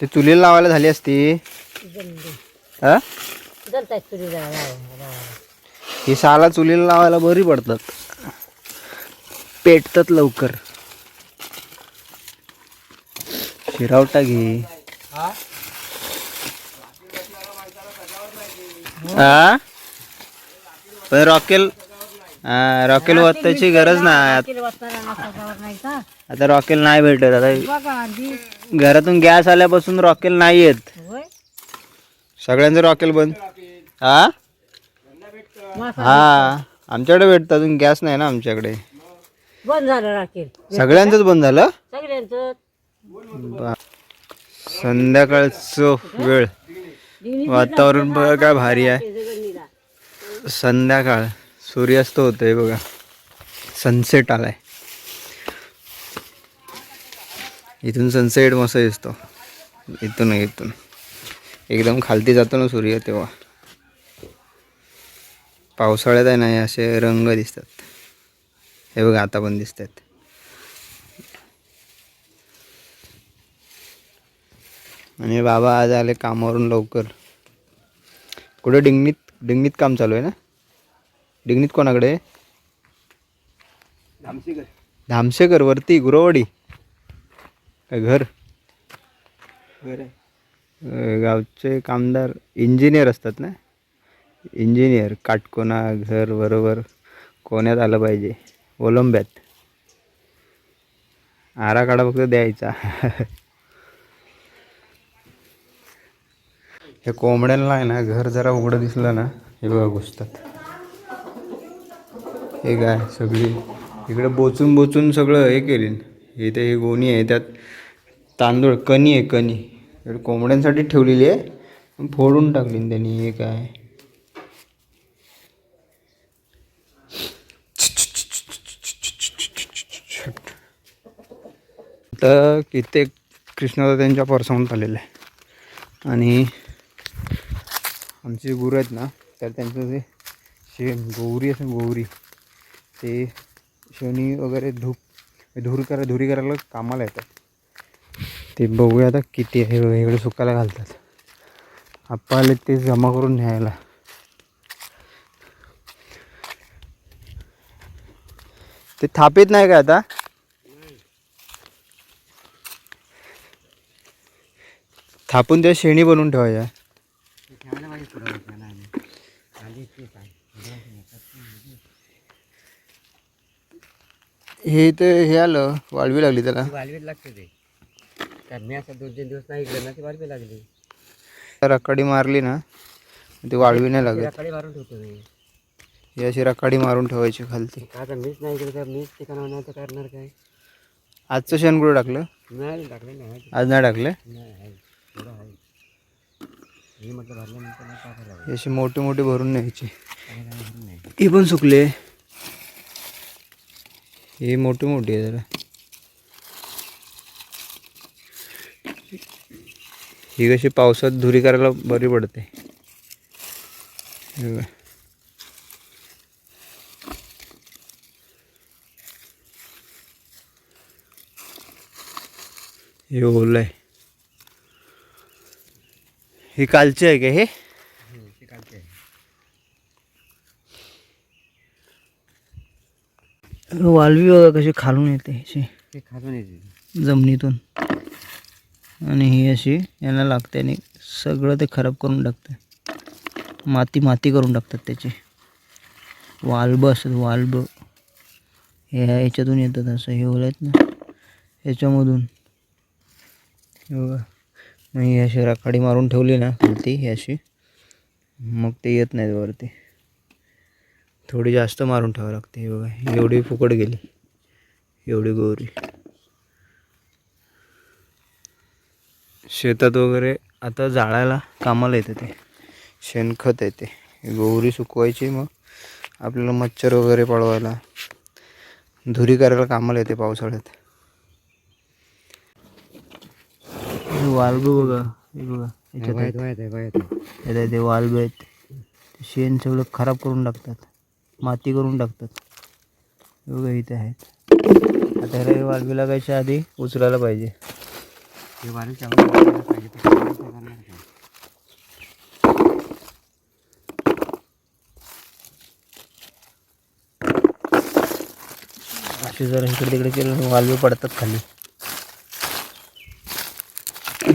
ते चुलीला लावायला झाली असती. हा? जलतायत ही साला चुलीला लावायला बरी पडतात. पेटतात लवकर. शिरावटा घे. हा? पण रॉकेल हा रॉकेल वत्ताची गरज नाही. आता रॉकेल नाही भेटत आता. घरातून गॅस आल्यापासून रॉकेल नाही येत. होय? सगळ्यांचं रॉकेल बंद. हा हा. आमच्याकडे भेटतं अजून गॅस नाही ना आमच्याकडे. बंद झालं सगळ्यांचंच बंद झालं? सगळ्यांचं बा- संध्याकाळचं वेळ. वातावरण बघा काय भारी आहे. संध्याकाळ. सूर्यास्त होतोय बघा. सनसेट आलाय. इथून सनसेट मस्त दिसतो. इथून इथून. एकदम खालती जातो ना सूर्य तेव्हा. पावसाळ्यात आहे ना हे असे रंग दिसतात. हे बघा आता पण दिसत आहेत आणि बाबा आज आले कामावरून लवकर. कुठं डिंगणीत डिंगणीत काम चालू आहे ना? डिंगणीत कोणाकडे? धामशेकर वरती गुरवडी. काय घर? अं, गावचे कामदार इंजिनियर असतात ना? इंजिनियर काटकोना घर बरोबर. कोण्यात आलं पाहिजे? ओलंब्यात. आराखडा फक्त द्यायचा. हे कोंबड्यांना आहे ना घर जरा उघडं दिसलं ना हे बघा घुसतात. हे काय सगळी? इकडे बोचून बोचून सगळं हे केले इथे हे गोणी आहे त्यात तांदूळ कणी आहे कणी. इकडे कोंबड्यांसाठी ठेवलेली आहे. फोडून टाकलीन त्यांनी हे काय? तर कित्येक कृष्णाचा त्यांच्या परसावून आलेलं आहे. आणि आमचे गुरु आहेत ना तर त्यांचं जे शेण गौरी असं गौरी. ते शेणी वगैरे धूप धूर करा धुरी करायला कामाला येतात. ते बघूया आता किती आहे बघा इकडे सुकायला घालतात. आपल्याला ते जमा करून न्यायला. ते थापित नाही का आता? थापून त्या शेणी बनवून ठेवायच्या. हे तर हे आलं वाळवी लागली त्याला. वालवीत लागते ते. कारण मी असं दोन तीन दिवस नाही इकडे ना ती वालवी लागली. रकाडी मारली ना ती वाळवी नाही लागत सकाळी मारून ठेवतो मी. ही अशी रकाडी मारून ठेवायची खालती. आता मीच नाही इकडे तर मीच ठिकाण नाही तर करणार काय? आजचं शेण कुठं टाकलं? नाही टाकले नाही. आज नाही टाकलं? नाही आहे. थोडं आहे. मी म्हटलं भरल्यानंतर मग टाकायला लागेल. अशी मोठी मोठी भरून न्यायची. ही पण सुकले. ही मोठी मोठी आहे जरा। ही कशी पावसात धुरी करायला बरी पडते. हे बघा. ओलं आहे. ही कालची आहे का हे हम्म, ते काढते वालवी बघा कशी खालून येते अशी. ते खाजून येते. जमिनीतून. आणि ही अशी यांना लागते आणि सगळं ते खराब करून टाकते. माती माती करून टाकतात त्याची. वाल्ब असतात वाल्ब. हे ह्याच्यातून येतात असं हे ओलं आहेत ना. ह्याच्यामधून. हे बघा. मग ही अशी राखाडी मारून ठेवली ना खालती ही अशी. मग ते येत नाहीत वरती. थोडी जास्त मारून ठेवावं लागते. हे बघा एवढी फुकट गेली. एवढी गोरी. शेतात वगैरे आता जाळायला कामाला येतं ते. शेणखत येते गोवरी सुकवायची मग. आपल्याला मच्छर वगैरे पळवायला धुरी करायला कामाला येते पावसाळ्यात. हे वाल्ब बघा हे बघा याच्यात ते वाल्ब आहेत शेण सगळं खराब करून टाकतात. माती करून टाकतात. बघा इथे आहेत. आता ह्याला हे वाल्बी लागायच्या आधी उचलायला पाहिजे. हे पाहिजे करणार नाही. असे जर इकडे तिकडे केलं वालवे पडतात खाली.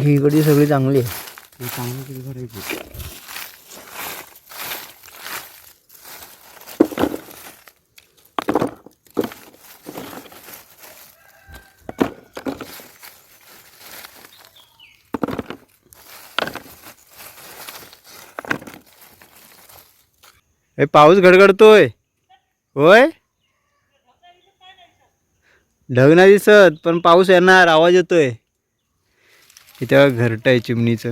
ही इकडची सगळी चांगली आहे. हे चांगलं करायचं? हे पाऊस गडगडतोय होय? ढग नाही दिसत पण पाऊस येणार आवाज येतोय. इथे घरट आहे चिमणीचं.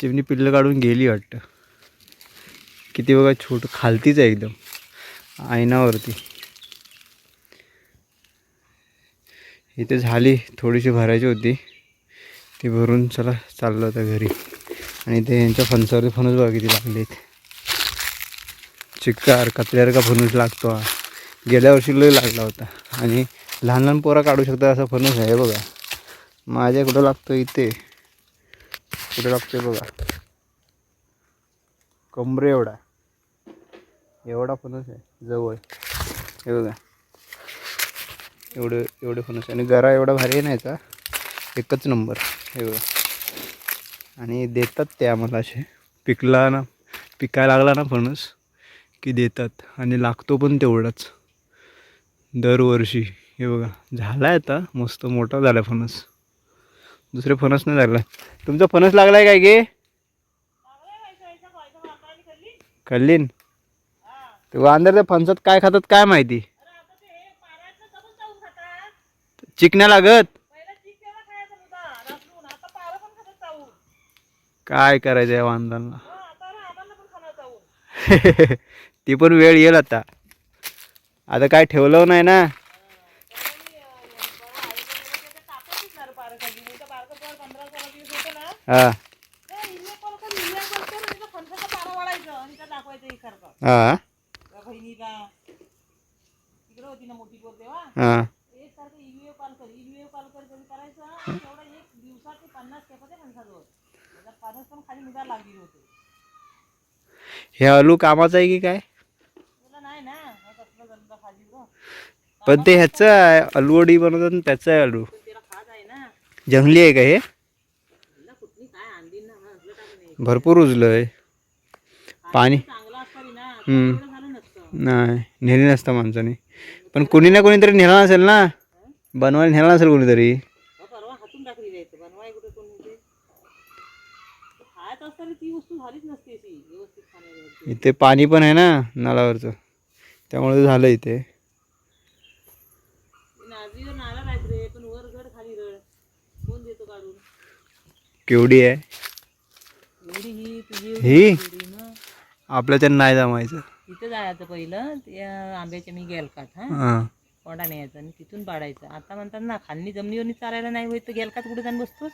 चिमणी पिल्लं काढून गेली वाटतं. किती बघा छोट खालतीच आहे एकदम. आयनावरती इथे झाली थोडीशी भरायची होती. ती भरून चला चाललं होतं घरी. आणि ते यांच्या फणसावरती फणस बघा किती चिक्कार कचऱ्यावर का फणूस लागतो हा. गेल्या वर्षी लय लागला होता. आणि लहान लहान पोरा काढू शकतात असा फणूस आहे बघा. माझ्या कुठं लागतो इथे? कुठं लागतो बघा? कमरे एवढा. एवढा फणस आहे जवळ. हे बघा. एवढं एवढे फणस आणि गरा एवढा भारी नाही का एकच नंबर. हे बघा. आणि देतात ते आम्हाला असे. पिकला ना पिकायला लागला ना फणस. की देतात आणि लागतो पण तेवढाच. दरवर्षी. हे बघा झाला आहे आता. मस्त मोठा झाला आहे फणस. दुसरे फणस नाही लागला. तुमचा फणस लागला आहे काय गे? खाल्लीन ते वांदर त्या फणसात काय खातात काय माहिती? चिकण्या लागत? काय करायचं या वांदांना ती पण वेळ येईल आता. आता काय ठेवलं नाही ना? हा. हा. हा. हे अलू कामाचं आहे की काय? पण ते ह्याचं आहे अलवडी बनवतात ना त्याचं आहे अलू जंगली आहे का हे? भरपूर उजलं आहे पाणी नाही नेली नसतं माणसाने. पण कोणी ना कोणीतरी नेला नसेल ना? बनवायला नेला नसेल कोणीतरी. इथे पाणी पण आहे ना नळावरचं. त्यामुळे झालं इथे नाजरीवर नारळ आहेत रे पण वर घड खाली रड कोण देतो काढून केवढी आहे? ही? तुझी एवढी ना आपल्या त्यांना नाही जमायचं. तिथं जायचं पहिलं त्या आंब्याच्या मी गेलकात हा. हां. कोंडा न्यायचा आणि तिथून पाडायचं. आता म्हणतात ना खालनी जमिनीवर चालायला नाही होत तर गेलकात कुठे जाऊन बसतोस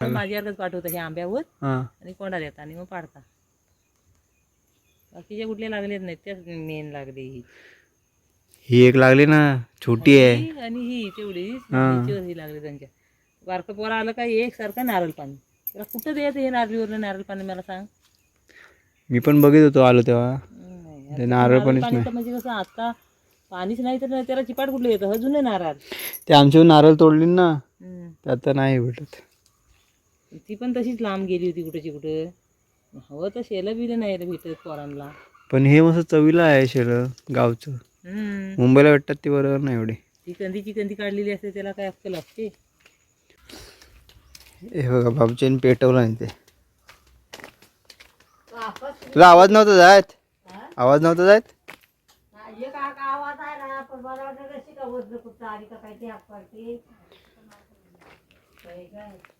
पण माझी अर्धच पाठवतं हे आंब्यावर. आणि कोंडा देता आणि मग पाडता बाकीचे कुठले लागलेत नाहीत त्याच मेन लागले ही. ही एक लागली ना छोटी आहे. आणि ही तेवढी लागली त्यांच्या. बारकं पोरा आलं का एक सारखं नारळ पाणी. त्याला कुठं द्यायचं हे नारळीवरलं नारळ पाणी मला सांग. मी पण बघित होतो आलो तेव्हा. ते नारळ पाणीच पाणी नाही. तर म्हणजे कसं आता पाणीच नाही तर त्याला चिपाट कुठलं येतं? अजून नारळ. ते आमच्या नारळ तोडली ना हम्म. ते आता नाही भेटत. ती पण तशीच लांब गेली होती कुठेची कुठं. हवं तर शेलं बिलं नाही रे भेटत पोरांना. पण हे मस्त चवीला आहे शेळ गावचं. हम्म. मुंबईला भेटतात ती बरोबर नाही एवढी. ती कंदीची कंदी काढलेली असते त्याला काय अक्कल असते? हे बघा बाबूच्याने पेटवलं नाही ते. तुला आवाज नव्हता जायत आवाज नव्हता जायत आवाज